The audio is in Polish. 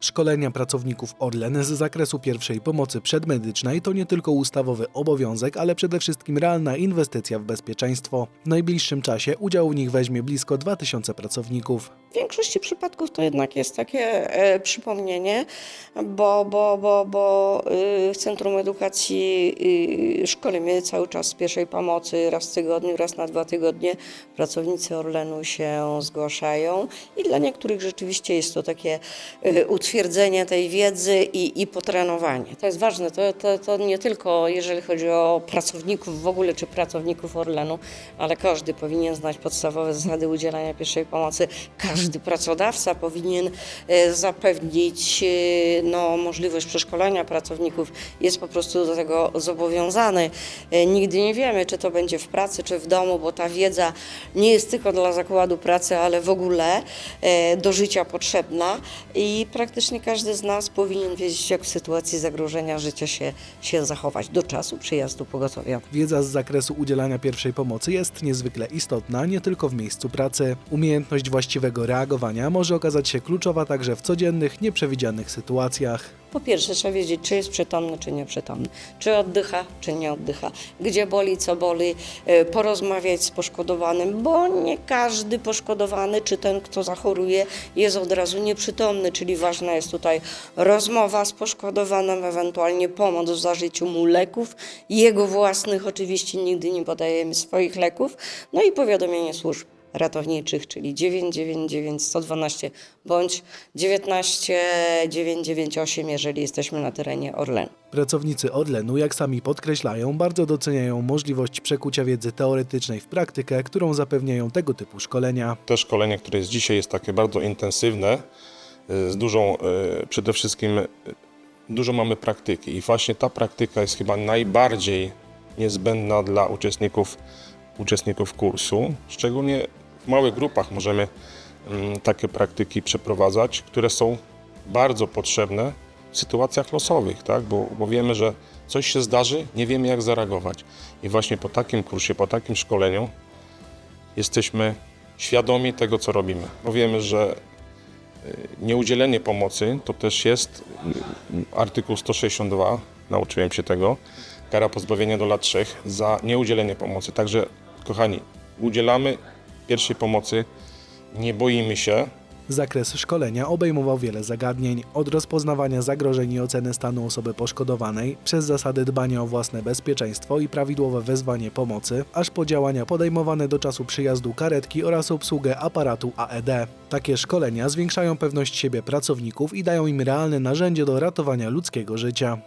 Szkolenia pracowników Orlen z zakresu pierwszej pomocy przedmedycznej to nie tylko ustawowy obowiązek, ale przede wszystkim realna inwestycja w bezpieczeństwo. W najbliższym czasie udział w nich weźmie blisko 2000 pracowników. W większości przypadków to jednak jest takie e, przypomnienie, bo, bo, bo, bo y, w Centrum Edukacji y, szkolimy cały czas z pierwszej pomocy, raz w tygodniu, raz na dwa tygodnie. Pracownicy Orlenu się zgłaszają i dla niektórych rzeczywiście jest to takie y, utwierdzenie tej wiedzy i, i potrenowanie. To jest ważne, to, to, to nie tylko jeżeli chodzi o pracowników w ogóle, czy pracowników Orlenu, ale każdy powinien znać podstawowe zasady udzielania pierwszej pomocy. Każdy pracodawca powinien e, zapewnić e, no, możliwość przeszkolenia pracowników, jest po prostu do tego zobowiązany. E, Nigdy nie wiemy, czy to będzie w pracy, czy w domu, bo ta wiedza nie jest tylko dla zakładu pracy, ale w ogóle do życia potrzebna i praktycznie każdy z nas powinien wiedzieć, jak w sytuacji zagrożenia życia się, się zachować do czasu przyjazdu pogotowia. Wiedza z zakresu udzielania pierwszej pomocy jest niezwykle istotna nie tylko w miejscu pracy. Umiejętność właściwego reagowania może okazać się kluczowa także w codziennych, nieprzewidzianych sytuacjach. Po pierwsze trzeba wiedzieć, czy jest przytomny, czy nieprzytomny, czy oddycha, czy nie oddycha, gdzie boli, co boli, e, porozmawiać z poszkodowanym, bo nie każdy poszkodowany, czy ten, kto zachoruje, jest od razu nieprzytomny, czyli ważna jest tutaj rozmowa z poszkodowanym, ewentualnie pomoc w zażyciu mu leków, jego własnych, oczywiście nigdy nie podajemy swoich leków, no i powiadomienie służb ratowniczych, czyli 999 112 bądź 19 998, jeżeli jesteśmy na terenie Orlenu. Pracownicy Orlenu, jak sami podkreślają, bardzo doceniają możliwość przekucia wiedzy teoretycznej w praktykę, którą zapewniają tego typu szkolenia. To szkolenie, które jest dzisiaj, jest takie bardzo intensywne, z dużą, y, przede wszystkim y, dużo mamy praktyki i właśnie ta praktyka jest chyba najbardziej niezbędna dla uczestników, uczestników kursu. Szczególnie w małych grupach możemy mm, takie praktyki przeprowadzać, które są bardzo potrzebne w sytuacjach losowych, tak? bo, bo wiemy, że coś się zdarzy, nie wiemy jak zareagować. I właśnie po takim kursie, po takim szkoleniu jesteśmy świadomi tego, co robimy. Bo wiemy, że y, nieudzielenie pomocy to też jest y, artykuł 162, nauczyłem się tego, kara pozbawienia do lat 3 za nieudzielenie pomocy. Także, kochani, udzielamy pierwszej pomocy, nie boimy się, Zakres szkolenia obejmował wiele zagadnień, od rozpoznawania zagrożeń i oceny stanu osoby poszkodowanej, przez zasady dbania o własne bezpieczeństwo i prawidłowe wezwanie pomocy, aż po działania podejmowane do czasu przyjazdu karetki oraz obsługę aparatu AED. Takie szkolenia zwiększają pewność siebie pracowników i dają im realne narzędzie do ratowania ludzkiego życia.